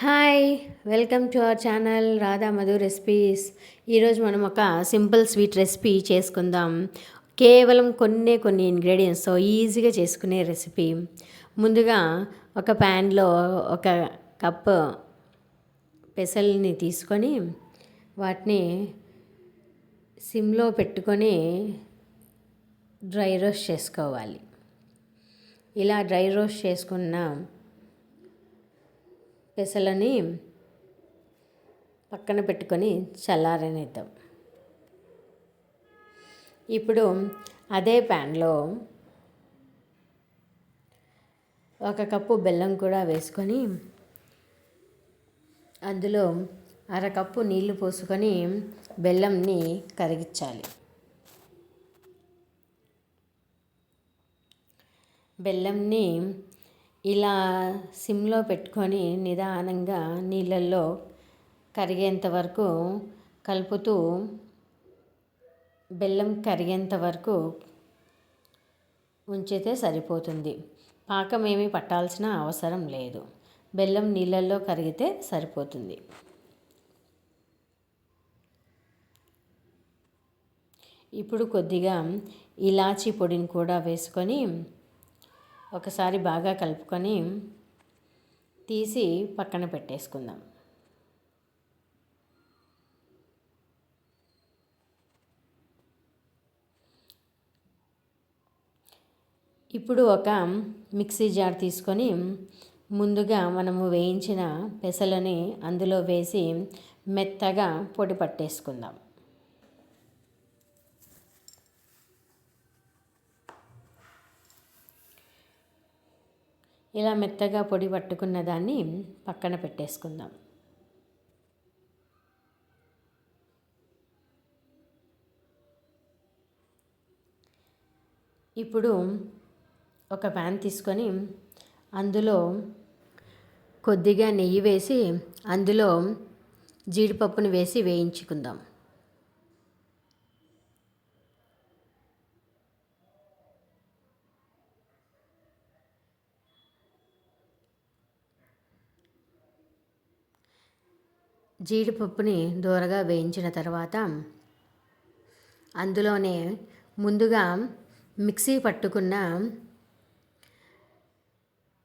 Hi welcome to our channel Radha Madhu recipes. ఈరోజు మనం ఒక సింపుల్ స్వీట్ రెసిపీ చేసుకుందాం. కేవలం కొన్ని కొన్ని ఇంగ్రీడియంట్స్తో ఈజీగా చేసుకునే రెసిపీ. ముందుగా ఒక ప్యాన్లో ఒక కప్ పెసల్ని తీసుకొని వాటిని సిమ్లో పెట్టుకొని డ్రై రోస్ట్ చేసుకోవాలి. ఇలా డ్రై రోస్ట్ చేసుకున్న పెసలని పక్కన పెట్టుకొని చల్లారనిద్దాం. ఇప్పుడు అదే ప్యాన్లో ఒక కప్పు బెల్లం కూడా వేసుకొని అందులో అరకప్పు నీళ్ళు పోసుకొని బెల్లంని కరిగించాలి. బెల్లంని ఇలా సిమ్లో పెట్టుకొని నిదానంగా నీళ్ళల్లో కరిగేంత వరకు కలుపుతూ బెల్లం కరిగేంత వరకు ఉంచితే సరిపోతుంది. పాకం ఏమీ పట్టాల్సిన అవసరం లేదు. బెల్లం నీళ్ళల్లో కరిగితే సరిపోతుంది. ఇప్పుడు కొద్దిగా ఇలాచీ పొడిని కూడా వేసుకొని ఒకసారి బాగా కలుపుకొని తీసి పక్కన పెట్టేసుకుందాం. ఇప్పుడు ఒక మిక్సీ జార్ తీసుకొని ముందుగా మనము వేయించిన పెసలని అందులో వేసి మెత్తగా పొడి పట్టేసుకుందాం. ఇలా మెత్తగా పొడి పట్టుకున్న దాన్ని పక్కన పెట్టేసుకుందాం. ఇప్పుడు ఒక ప్యాన్ తీసుకొని అందులో కొద్దిగా నెయ్యి వేసి అందులో జీడిపప్పును వేసి వేయించుకుందాం. జీడిపప్పుని దూరగా వేయించిన తర్వాత అందులోనే ముందుగా మిక్సీ పట్టుకున్న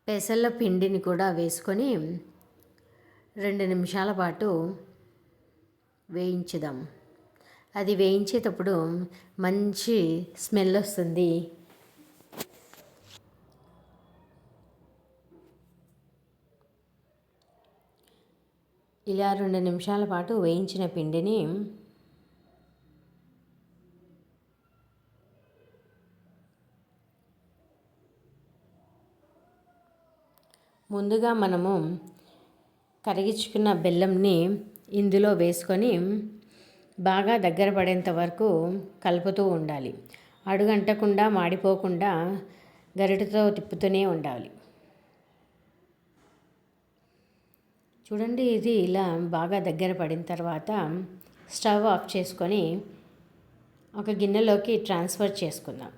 పెసల పిండిని కూడా వేసుకొని రెండు నిమిషాల పాటు వేయించుదాం. అది వేయించేటప్పుడు మంచి స్మెల్ వస్తుంది. ఇలా రెండు నిమిషాల పాటు వేయించిన పిండిని ముందుగా మనము కరిగించుకున్న బెల్లంని ఇందులో వేసుకొని బాగా దగ్గర పడేంత వరకు కలుపుతూ ఉండాలి. అడుగంటకుండా మాడిపోకుండా గరిటతో తిప్పుతూనే ఉండాలి. చూడండి ఇది ఇలా బాగా దగ్గర పడిన తర్వాత స్టవ్ ఆఫ్ చేసుకొని ఒక గిన్నెలోకి ట్రాన్స్ఫర్ చేసుకుందాం.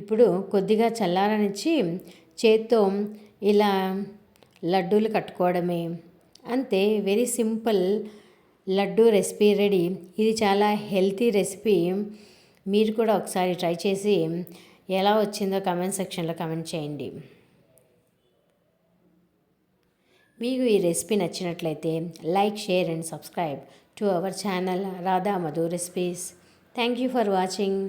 ఇప్పుడు కొద్దిగా చల్లారనిచ్చి చేత్తో ఇలా లడ్డూలు కట్టుకోవడమే. అంతే very simple laddu recipe ready. ఇది చాలా హెల్తీ రెసిపీ. మీరు కూడా ఒకసారి ట్రై చేసి ఎలా వచ్చిందో కమెంట్ సెక్షన్లో కమెంట్ చేయండి. మీకు ఈ రెసిపీ నచ్చినట్లయితే like share and subscribe to our channel Radha Madhu recipes. Thank you for watching